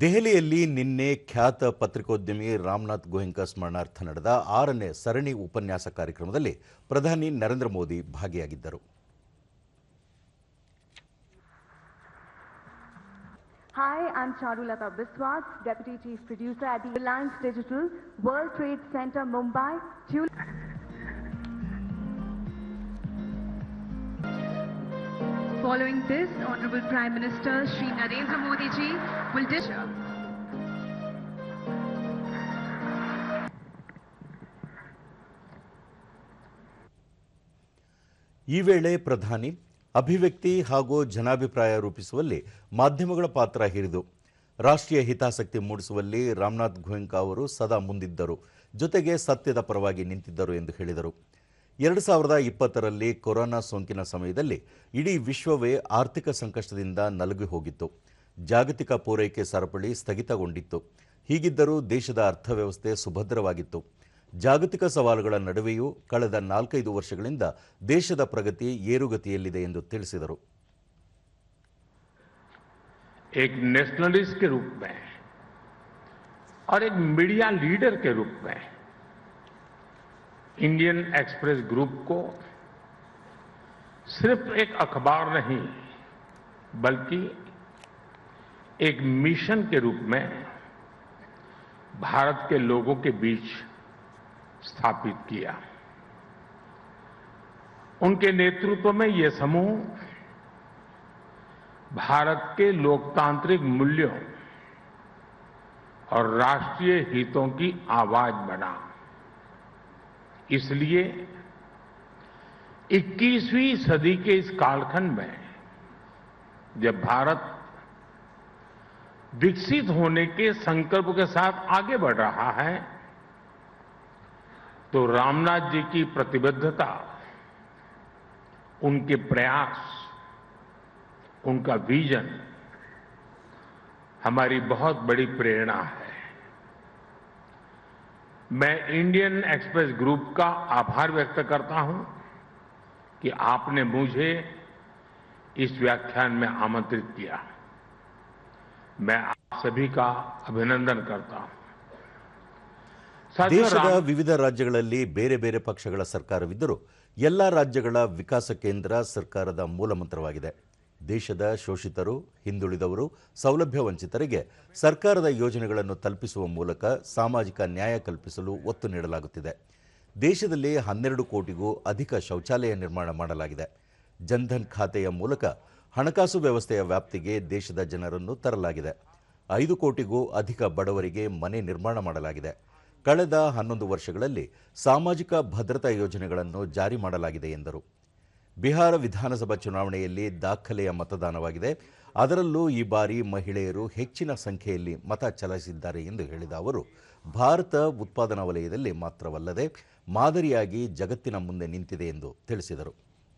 ದೆಹಲಿಯಲ್ಲಿ ನಿನ್ನೆ ಖ್ಯಾತ ಪತ್ರಿಕೋದ್ಯಮಿ ರಾಮನಾಥ್ ಗೋಯಂಕ ಸ್ಮರಣಾರ್ಥ ನಡೆದ ಆರನೇ ಸರಣಿ ಉಪನ್ಯಾಸ ಕಾರ್ಯಕ್ರಮದಲ್ಲಿ ಪ್ರಧಾನಿ ನರೇಂದ್ರ ಮೋದಿ ಭಾಗಿಯಾಗಿದ್ದರು Hi, I'm Charulata Biswas, Deputy Chief Producer at the Reliance Digital World Trade Center, Mumbai. Following this, Honorable Prime Minister Shri Narendra Modi ji will dish. ಈ ವೇಳೆ ಪ್ರಧಾನಿ ಅಭಿವ್ಯಕ್ತಿ ಹಾಗೂ ಜನಾಭಿಪ್ರಾಯ ರೂಪಿಸುವಲ್ಲಿ ಮಾಧ್ಯಮಗಳ ಪಾತ್ರ ಹಿರಿದು ರಾಷ್ಟ್ರೀಯ ಹಿತಾಸಕ್ತಿ ಮೂಡಿಸುವಲ್ಲಿ ರಾಮನಾಥ್ ಗೋಯಂಕ ಅವರು ಸದಾ ಮುಂದಿದ್ದರು ಜೊತೆಗೆ ಸತ್ಯದ ಪರವಾಗಿ ನಿಂತಿದ್ದರು ಎಂದು ಹೇಳಿದರು ಎರಡು ಸಾವಿರದ ಇಪ್ಪತ್ತರಲ್ಲಿ ಕೊರೋನಾ ಸೋಂಕಿನ ಸಮಯದಲ್ಲಿ ಇಡೀ ವಿಶ್ವವೇ ಆರ್ಥಿಕ ಸಂಕಷ್ಟದಿಂದ ನಲುಗಿ ಹೋಗಿತ್ತು ಜಾಗತಿಕ ಪೂರೈಕೆ ಸರಪಳಿ ಸ್ಥಗಿತಗೊಂಡಿತ್ತು ಹೀಗಿದ್ದರೂ ದೇಶದ ಅರ್ಥವ್ಯವಸ್ಥೆ ಸುಭದ್ರವಾಗಿತ್ತು ಜಾಗತಿಕ ಸವಾಲುಗಳ ನಡುವೆಯೂ ಕಳೆದ ನಾಲ್ಕೈದು ವರ್ಷಗಳಿಂದ ದೇಶದ ಪ್ರಗತಿ ಏರುಗತಿಯಲ್ಲಿದೆ ಎಂದು ತಿಳಿಸಿದರು एक नेशनलिस्ट के रूप में और एक मीडिया लीडर के रूप में इंडियन एक्सप्रेस ग्रुप को सिर्फ़ एक अखबार नहीं, बल्कि एक मिशन के रूप में भारत के लोगों के बीच स्थापित किया। उनके नेतृत्व में ये समूह भारत के लोकतांत्रिक मूल्यों और राष्ट्रीय हितों की आवाज़ बना। इसलिए 21वीं सदी के इस कालखंड में जब भारत विकसित होने के संकल्प के साथ आगे बढ़ रहा है तो रामनाथ जी की प्रतिबद्धता, उनके प्रयास, उनका विजन हमारी बहुत बड़ी प्रेरणा है। मैं इंडियन एक्सप्रेस ग्रुप का आभार व्यक्त करता हूं कि आपने मुझे इस व्याख्यान में आमंत्रित किया मैं आप सभी का अभिनंदन करता हूं साथियों, ದೇಶದ राम- ವಿವಿಧ ರಾಜ್ಯಗಳಲ್ಲಿ ಬೇರೆ ಬೇರೆ ಪಕ್ಷಗಳ ಸರ್ಕಾರವಿದ್ದರೂ ಎಲ್ಲ ರಾಜ್ಯಗಳ ವಿಕಾಸ ಕೇಂದ್ರ ಸರ್ಕಾರದ ಮೂಲಮಂತ್ರವಾಗಿದೆ ದೇಶದ ಶೋಷಿತರು, ಹಿಂದುಳಿದವರು, ಸೌಲಭ್ಯ ವಂಚಿತರಿಗೆ ಸರ್ಕಾರದ ಯೋಜನೆಗಳನ್ನು ತಲುಪಿಸುವ ಮೂಲಕ ಸಾಮಾಜಿಕ ನ್ಯಾಯ ಕಲ್ಪಿಸಲು ಒತ್ತು ನೀಡಲಾಗುತ್ತಿದೆ. ದೇಶದಲ್ಲಿ ಹನ್ನೆರಡು ಕೋಟಿಗೂ ಅಧಿಕ ಶೌಚಾಲಯ ನಿರ್ಮಾಣ ಮಾಡಲಾಗಿದೆ. ಜನ್ಧನ್ ಖಾತೆಯ ಮೂಲಕ ಹಣಕಾಸು ವ್ಯವಸ್ಥೆಯ ವ್ಯಾಪ್ತಿಗೆ ದೇಶದ ಜನರನ್ನು ತರಲಾಗಿದೆ. ಐದು ಕೋಟಿಗೂ ಅಧಿಕ ಬಡವರಿಗೆ ಮನೆ ನಿರ್ಮಾಣ ಮಾಡಲಾಗಿದೆ. ಕಳೆದ ಹನ್ನೊಂದು ವರ್ಷಗಳಲ್ಲಿ ಸಾಮಾಜಿಕ ಭದ್ರತಾ ಯೋಜನೆಗಳನ್ನು ಜಾರಿ ಮಾಡಲಾಗಿದೆ ಎಂದರು. ಬಿಹಾರ ವಿಧಾನಸಭಾ ಚುನಾವಣೆಯಲ್ಲಿ ದಾಖಲೆಯ ಮತದಾನವಾಗಿದೆ. ಅದರಲ್ಲೂ ಈ ಬಾರಿ ಮಹಿಳೆಯರು ಹೆಚ್ಚಿನ ಸಂಖ್ಯೆಯಲ್ಲಿ ಮತ ಚಲಾಯಿಸಿದ್ದಾರೆ ಎಂದು ಹೇಳಿದ ಅವರು, ಭಾರತ ಉತ್ಪಾದನಾ ವಲಯದಲ್ಲಿ ಮಾತ್ರವಲ್ಲದೆ ಮಾದರಿಯಾಗಿ ಜಗತ್ತಿನ ಮುಂದೆ ನಿಂತಿದೆ ಎಂದು ತಿಳಿಸಿದರು.